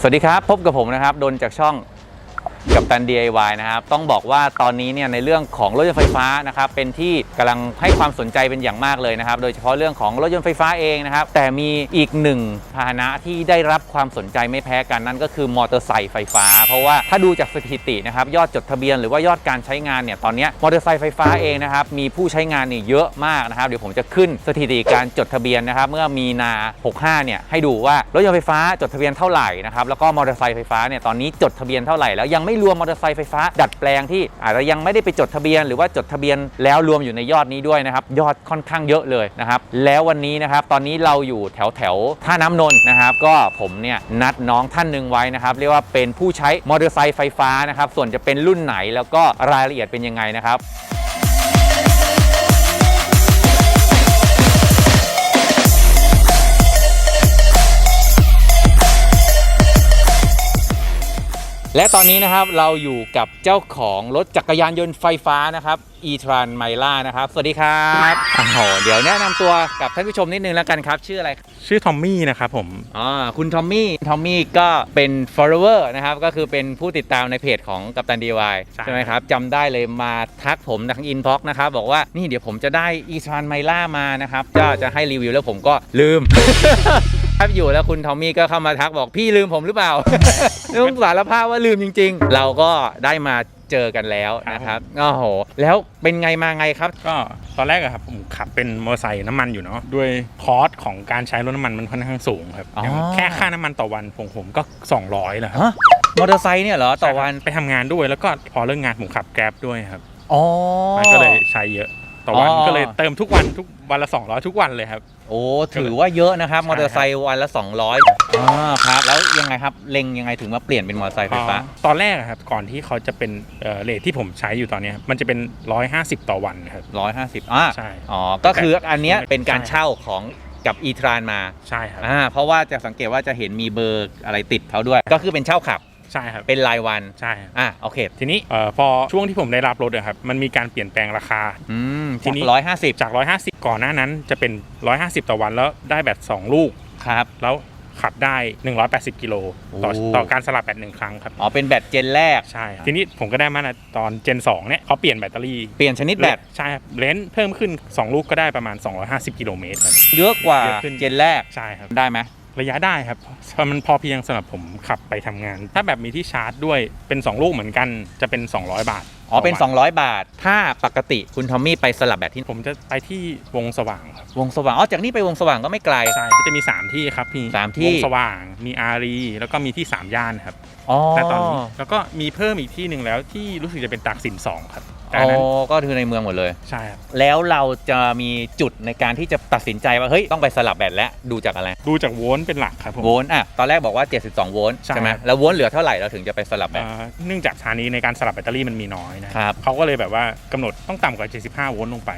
สวัสดีครับ พบกับผมนะครับ ดนจากช่อง กับตัน DIY นะครับ ต้องบอกว่าตอนนี้เนี่ยในเรื่องของรถยนต์ไฟฟ้านะครับเป็นที่กำลังให้ความสนใจเป็นอย่างมากเลยนะครับ โดยเฉพาะเรื่องของรถยนต์ไฟฟ้าเองนะครับ แต่มีอีกหนึ่งพาหนะที่ได้รับความสนใจไม่แพ้กันนั่นก็คือมอเตอร์ไซค์ไฟฟ้า เพราะว่าถ้าดูจากสถิตินะครับยอดจดทะเบียนหรือว่ายอดการใช้งานเนี่ยตอนนี้มอเตอร์ไซค์ไฟฟ้าเองนะครับมีผู้ใช้งานเนี่ยเยอะมากนะครับเดี๋ยวผมจะขึ้นสถิติการจดทะเบียนนะครับเมื่อมีนา 65 เนี่ยให้ดูว่ารถยนต์ไฟฟ้าจดทะเบียนเท่าไหร่นะครับแล้วก็มอเตอร์ไซค์ไฟฟ้าเนี่ยตอนนี้จดทะเบียนเท่าไหร่แล้วยังไม่รวมมอเตอร์ไซค์ไฟฟ้า ดัดแปลงที่อาจจะยังไม่ได้ไปจดทะเบียน หรือว่าจดทะเบียนแล้วรวมอยู่ในยอดนี้ด้วยนะครับยอดค่อนข้างเยอะเลยนะครับแล้ววันนี้นะครับตอนนี้เราอยู่แถวแถวท่าน้ำนนท์นะครับก็ผมเนี่ยนัดน้องท่านหนึ่งไว้นะครับเรียกว่าเป็นผู้ใช้มอเตอร์ไซค์ไฟฟ้านะครับส่วนจะเป็นรุ่นไหนแล้วก็รายละเอียดเป็นยังไงนะครับ และตอนนี้นะครับเราอยู่กับเจ้าของรถจักรยานยนต์ไฟฟ้านะครับ e-tron m y l a นะครับ สวัสดีครับโอ้โหเดี๋ยวแนะนำตัวกับท่านผู้ชมนิดนึงแล้วกันครับ ชื่ออะไรชื่อทอมมี่นะครับผมอ๋อคุณทอมมี่ทอมมี่ก็เป็น follower นะครับ ก็คือเป็นผู้ติดตามในเพจของกัปตัน DIY ใช่ใช่ไหมครับจำได้เลยมาทักผมทางอินบ็อกนะครับ บอกว่านี่เดี๋ยวผมจะได้ e-tron m y l a มานะครับจะจะให้รีวิวแล้วผมก็ลืม ครับอยู่แล้วคุณทอมมี่ก็เข้ามาทักบอกพี่ลืมผมหรือเปล่า ต้องสารภาพว่าลืมจริง ๆ เราก็ได้มาเจอกันแล้วนะครับโอ้โหแล้วเป็นไงมาไงครับ ก็ตอนแรกอะครับผมขับเป็นมอเตอร์ไซค์น้ำมันอยู่เนาะด้วยคอสของการใช้รถน้ำมันมันค่อนข้างสูงครับอ๋อออย่างแค่ค่าน้ำมันต่อวันของผมก็ 200แล้วครับฮะมอเตอร์ไซค์เนี่ยเหรอต่อวัน ไปทำงานด้วยแล้วก็พอเลิกงานผมขับแกร็บด้วยครับ อ๋อ มันก็เลยใช้เยอะ ต่อวันอ๋อ ก็เลยเติมทุกวันทุกวันละ 200 ทุกวันเลยครับ โอ้ถือว่าเยอะนะครับ ใช่มอเตอร์ไซค์วันละ 200อ่าครับ แล้วยังไงครับเล็งยังไงถึงมาเปลี่ยนเป็นมอเตอร์ไซค์ไฟฟ้า อ๋อตอนแรกอะครับก่อนที่เขาจะเป็นเอ่อเรทที่ผมใช้อยู่ตอนเนี้ยครับมันจะเป็น 150 ต่อวันครับ 150อ่าใช่ อ๋อ ก็คืออันเนี้ยใช่เป็นการเช่าของกับอีทรานมา ใช่ครับ อ่าเพราะว่าจะสังเกตว่าจะเห็นมีเบอร์อะไรติดเขาด้วย ก็คือเป็นเช่าขับ ใช่ครับเป็นรายวันใช่ครับอ่าโอเคทีนี้เอ่อพอช่วงที่ผมได้รับรถอะครับมันมีการเปลี่ยนแปลงราคา อืมทีนี้ ร้อยห้าสิบจาก 150 ก่อนหน้านั้นจะเป็น 150 ต่อวันแล้วได้แบต2ลูก ครับ แล้วขับได้ 180 กิโลต่อโอ้ ต่อการสลับแบตหนึ่งครั้งครับอ๋อเป็นแบตเจนแรก ใช่ครับทีนี้ผมก็ได้มาตอนเจน2เนี่ยเขาเปลี่ยนแบตเตอรี่เปลี่ยนชนิดแบตใช่ครับเลนส์เพิ่มขึ้น 2 ลูกก็ได้ประมาณ 250 กิโลเมตรครับ เยอะกว่าเยอะขึ้น เจนแรกใช่ครับ ได้ไหม ระยะได้ครับเพราะมันพอเพียงสำหรับผมขับไปทำงาน ถ้าแบบมีที่ชาร์จด้วยเป็น2ลูกเหมือนกันจะเป็น 200 บาทอ๋อเป็นต่วัน200 บาท ถ้าปกติคุณทอมมี่ไปสลับแบตที่ผมจะไปที่วงสว่างครับวงสว่างอ๋อจากนี่ไปวงสว่างก็ไม่ไกลใช่ก็จะมี 3 ที่ครับมีสามที่วงสว่างมีอารีแล้วก็มีที่3ย่านครับอ๋อแต่ตอนนี้แล้วก็มีเพิ่มอีกที่หนึ่งแล้วที่รู้สึกจะเป็นตากสินสองครับ แต่อ๋อันนั้นอก็คือในเมืองหมดเลย ใช่ครับแล้วเราจะมีจุดในการที่จะตัดสินใจว่าเฮ้ยต้องไปสลับแบตแล้วดูจากอะไร ดูจากโวลต์เป็นหลักครับผม โวลต์อะตอนแรกบอกว่า 72 โวลต์ใช่ ใช่ไหมครับแล้วโวลต์เหลือเท่าไหร่เราถึงจะไปสลับแบตเอ่อเนื่องจากสถานีในการสลับแบตเตอรี่มันมีน้อยนะครับ เขาก็เลยแบบว่ากำหนดต้องต่ำกว่า 75 โวลต์ลงไป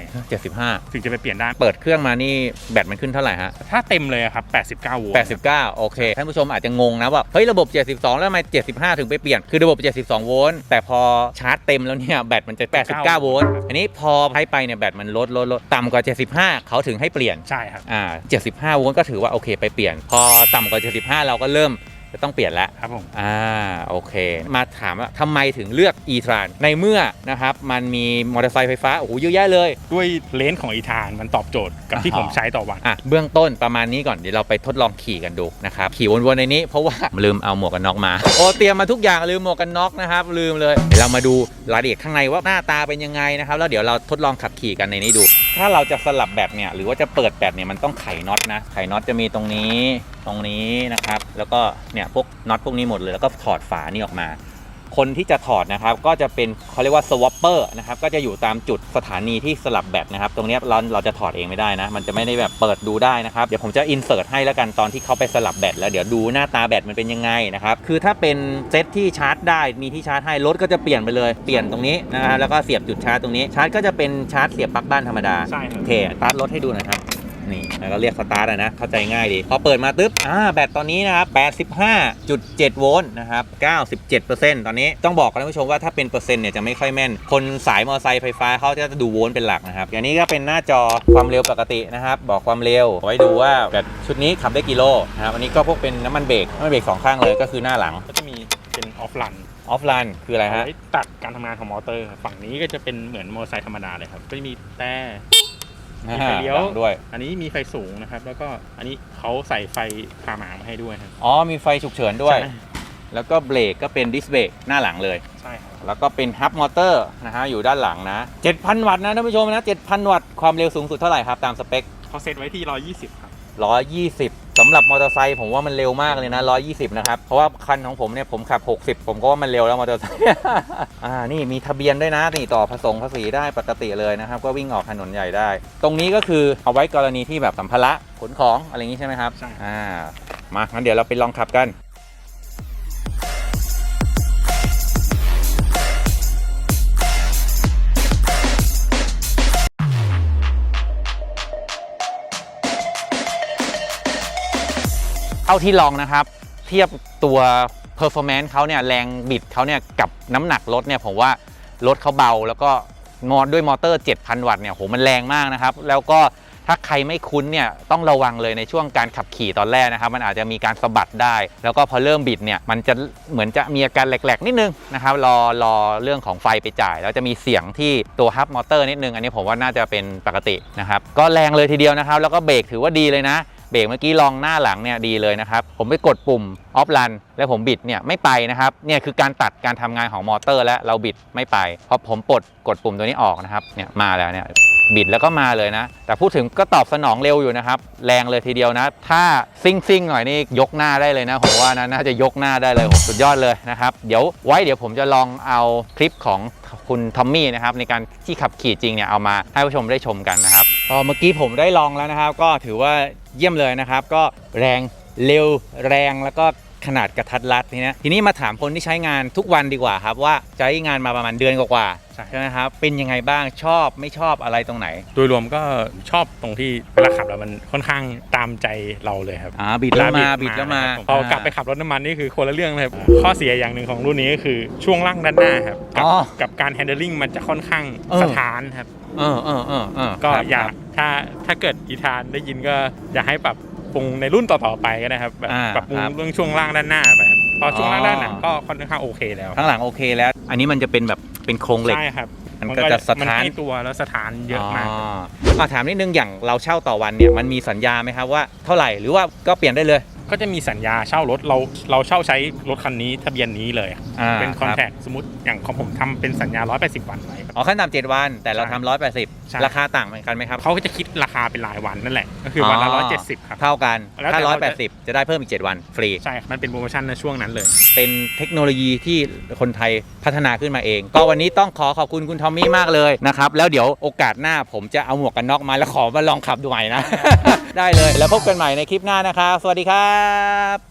75 ถึงจะไปเปลี่ยนได้เปิดเครื่องมานี่แบตมันขึ้นเท่าไหร่ฮะ ถ้าเต็มเลยอะครับ 89 โวลต์ 89 โอเค ท่านผู้ชมอาจจะงงนะว่า เฮ้ย ระบบ 72 แล้วทำไม75 ถึงไปเปลี่ยน คือระบบ 72 โวลต์ แต่พอชาร์จเต็มแล้วเนี่ย แบตมันจะ89 โวลต์อันนี้พอใช้ไปเนี่ยแบตมันลดลดลดต่ำกว่า 75 เขาถึงให้เปลี่ยนใช่ครับอ่า75 โวลต์ก็ถือว่าโอเคไปเปลี่ยน พอต่ำกว่า 75 เราก็เริ่ม จะต้องเปลี่ยนแล้วครับผมอ่าโอเค มาถามว่าทำไมถึงเลือก e-tron ในเมื่อนะครับมันมีมอเตอร์ไซค์ไฟฟ้าโอ้โหเยอะแยะเลย ด้วยเลนส์ของอีธานมันตอบโจทย์กับที่อ๋อผมใช้ต่อวัน อะเบื้องต้นประมาณนี้ก่อนเดี๋ยวเราไปทดลองขี่กันดูนะครับขี่วนๆในนี้เพราะว่า ลืมเอาหมวกกันน็อกมาโอ้เตรียมมาทุกอย่างลืมหมวกกันน็อกนะครับลืมเลยเดี๋ยวเรามาดูรายละเอียดข้างในว่าหน้าตาเป็นยังไงนะครับแล้วเดี๋ยวเราทดลองขับขี่กันในนี้ดู ถ้าเราจะสลับแบตเนี่ยหรือว่าจะเปิดแบตเนี่ยมันต้องไขน็อตนะไขน็อตจะมีตรงนี้ตรงนี้นะครับ แล้วก็เนี่ยพวกน็อตพวกนี้หมดเลย แล้วก็ถอดฝานี่ออกมา คนที่จะถอดนะครับ ก็จะเป็นเขาเรียกว่าสวอปเปอร์นะครับ ก็จะอยู่ตามจุดสถานีที่สลับแบตนะครับ ตรงเนี้ยเราเราจะถอดเองไม่ได้นะ มันจะไม่ได้แบบเปิดดูได้นะครับ เดี๋ยวผมจะอินเสิร์ตให้แล้วกันตอนที่เขาไปสลับแบตแล้วเดี๋ยวดูหน้าตาแบตมันเป็นยังไงนะครับ คือถ้าเป็นเซตที่ชาร์จได้มีที่ชาร์จให้รถก็จะเปลี่ยนไปเลย เปลี่ยนตรงนี้นะฮะแล้วก็เสียบจุดชาร์จตรงนี้ ชาร์จก็จะเป็นชาร์จเสียบปลั๊กบ้านธรรมดา ใช่ครับ โอเคตัดรถให้ดูหน่อยครับ นี่แล้วก็เรียกสตาร์ทอะนะเข้าใจง่ายดี พอเปิดมาตึ๊บอ่าแบตตอนนี้นะครับ85.7 โวลต์นะครับ97%ตอนนี้ต้องบอกกันท่านผู้ชมว่าถ้าเป็นเปอร์เซ็นต์เนี่ยจะไม่ค่อยแม่น คนสายมอเตอร์ไซค์ไฟฟ้าเขาจะดูโวลต์เป็นหลักนะครับอย่างนี้ก็เป็นหน้าจอความเร็วปกตินะครับบอกความเร็วเอาไว้ดูว่าแบตชุดนี้ขับได้กี่โลนะครับอันนี้ก็พวกเป็นน้ำมันเบรกน้ำมันเบรกสองข้างเลยก็คือหน้าหลังก็จะมีเป็นออฟไลน์ออฟไลน์คืออะไรฮะไว้ตัดการทำงานของมอเตอร์ครับฝั่งนี้ก็จะเป็นเหมือนมอเตอร์ไซค์ธรรมดาเลยครับ ก็จะมีแต่ มีไฟเลี้ยว หลังด้วย อันนี้มีไฟสูงนะครับ แล้วก็อันนี้เขาใส่ไฟพาหมามาให้ด้วยครับอ๋อมีไฟฉุกเฉินด้วย ใช่แล้วก็เบรกก็เป็นดิสเบรกหน้าหลังเลย ใช่ครับ แล้วก็เป็นฮับมอเตอร์นะฮะอยู่ด้านหลังนะ 7,000 วัตต์นะท่านผู้ชมนะ 7,000 วัตต์ความเร็วสูงสุดเท่าไหร่ครับ ตามสเปค เขาเซตไว้ที่ 120ครับ 120สำหรับมอเตอร์ไซค์ผมว่ามันเร็วมากเลยนะ 120 นะครับ เพราะว่าคันของผมเนี่ยผมขับ 60 ผมก็ว่ามันเร็วแล้วมอเตอร์ไซค์อ่านี่มีทะเบียนด้วยนะนี่ต่อผสมภาษีได้ปกติเลยนะครับ ก็วิ่งออกถนนใหญ่ได้ ตรงนี้ก็คือเอาไว้กรณีที่แบบสัมภาระขนของอะไรอย่างนี้ใช่ไหมครับใช่อ่ามางั้นเดี๋ยวเราไปลองขับกัน ท่าที่ลองนะครับ เทียบตัว performance เขาเนี่ยแรงบิดเขาเนี่ยกับน้ำหนักรถเนี่ยผมว่ารถเขาเบาแล้วก็มอด้วยมอเตอร์ 7,000 วัตต์เนี่ยโหมันแรงมากนะครับ แล้วก็ถ้าใครไม่คุ้นเนี่ยต้องระวังเลยในช่วงการขับขี่ตอนแรกนะครับ มันอาจจะมีการสะบัดได้ แล้วก็พอเริ่มบิดเนี่ยมันจะเหมือนจะมีอาการแหลกๆ นิดนึงนะครับรอรอเรื่องของไฟไปจ่าย แล้วจะมีเสียงที่ตัวฮับมอเตอร์นิดนึง อันนี้ผมว่าน่าจะเป็นปกตินะครับก็แรงเลยทีเดียวนะครับ แล้วก็เบรกถือว่าดีเลยนะ เบรกเมื่อกี้ลองหน้าหลังเนี่ยดีเลยนะครับ ผมไปกดปุ่มออฟรันแล้วผมบิดเนี่ยไม่ไปนะครับเนี่ยคือการตัดการทำงานของมอเตอร์ และเราบิดไม่ไปพอผมปลดกดปุ่มตัวนี้ออกนะครับเนี่ยมาแล้วเนี่ย บิดแล้วก็มาเลยนะ แต่พูดถึงก็ตอบสนองเร็วอยู่นะครับ แรงเลยทีเดียวนะ ถ้าซิ่งซิ่งๆหน่อยนี่ยกหน้าได้เลยนะผมว่านะน่าจะยกหน้าได้เลยโหสุดยอดเลยนะครับเดี๋ยวไว้เดี๋ยวผมจะลองเอาคลิปของคุณทอมมี่นะครับในการที่ขับขี่จริงเนี่ยเอามาให้ผู้ชมได้ชมกันนะครับก็เมื่อกี้ผมได้ลองแล้วนะครับ ก็ถือว่าเยี่ยมเลยนะครับ ก็แรงเร็วแรงแล้วก็ ขนาดกระทัดรัดทีนี้ทีนี้มาถามคนที่ใช้งานทุกวันดีกว่าครับว่าใช้งานมาประมาณเดือนกว่าๆใช่ใช่ไหมครับเป็นยังไงบ้างชอบไม่ชอบอะไรตรงไหน โดยรวมก็ชอบตรงที่เวลาขับแล้วมันค่อนข้างตามใจเราเลยครับอ่าบิดแล้วมาบิดแล้วมาพอกลับไปขับรถน้ำมันนี่คือคนละเรื่องเลยครับข้อเสียอย่างหนึ่งของรุ่นนี้ก็คือช่วงล่างด้านหน้าครับกับอ๋อกับการ handling มันจะค่อนข้างเออสถานครับเออเออเออเออก็ครับอยาคกรับถ้าถ้าเกิดอีธานได้ยินก็อยากให้ปรับ ปรุงในรุ่นต่อๆไปก็ได้ครับแบบอ่าปรับปรุงครับ เรื่องช่วงล่างด้านหน้าไปครับเพราะช่วงล่างอ๋อด้านหลังก็ค่อนข้างโอเคแล้วข้างหลังโอเคแล้ว อันนี้มันจะเป็นแบบเป็นโครงเหล็ก ใช่ครับมันก็จะสถานมันให้ตัวแล้วสถานเยอะมากอ่าถามนิดนึงอย่างเราเช่าต่อวันเนี่ยมันมีสัญญาไหมครับว่าเท่าไหร่หรือว่าก็เปลี่ยนได้เลย ก็จะมีสัญญาเช่ารถเราเราเช่าใช้รถคันนี้ทะเบียนนี้เลยอ่าเป็นคอนรับแทคสมมติอย่างของผมทำเป็นสัญญา 180 วันไว้ อ๋อขั้นต่ำเจ็ดวัน แต่เราใช่ทำร้อยแปดสิบใช่ ราคาต่างกันไหมครับเขาก็จะคิดราคาเป็นรายวันนั่นแหละ ก็คือวันละ 170 ครับ เท่ากันแล้วแต่ถ้าร้อยเราแปดจะสิบจะได้เพิ่มอีกเจ็ดวันฟรี ใช่ครับมันเป็นโปรโมชั่นในช่วงนั้นเลย เป็นเทคโนโลยีที่คนไทยพัฒนาขึ้นมาเอง ก็วันนี้ต้องขอขอบคุณคุณทอมมี่มากเลยนะครับ แล้วเดี๋ยวโอกาสหน้าผมจะเอาหมวกกันน็อกมาแล้วขอมาลองขับดูใหม่นะ ได้เลย แล้วพบกันใหม่ในคลิปหน้านะครับ สวัสดีครับ